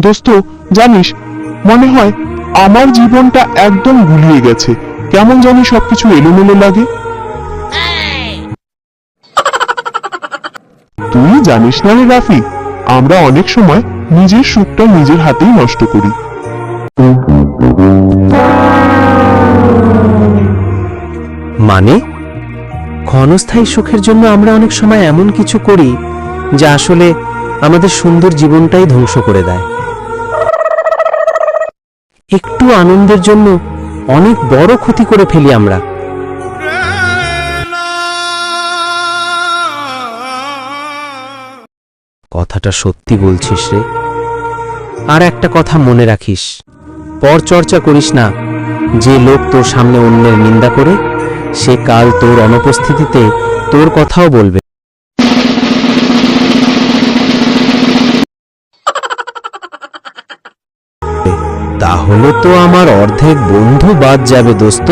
দোস্ত, জানিস, মনে হয় আমার জীবনটা একদম গুলিয়ে গেছে। কেমন জানি সবকিছু এলোমেলো লাগে। তুই জানিস না রে রাফি, আমরা অনেক সময় নিজের সুখটা নিজের হাতেই নষ্ট করি। মানে? ক্ষণস্থায়ী সুখের জন্য আমরা অনেক সময় এমন কিছু করি যা আসলে আমাদের সুন্দর জীবনটাই ধ্বংস করে দেয়। একটু আনন্দের জন্য অনেক বড় ক্ষতি করে ফেলি আমরা। কথাটা সত্যি বলছিস রে। আর একটা কথা মনে রাখিস। পর চর্চা করিস না, যে লোক তোর সামনে অন্যের নিন্দা করে, সে কাল তোর অনুপস্থিতিতে তোর কথাও বলবে। তাহলে তো আমার অর্ধেক বন্ধু বাদ যাবে দোস্ত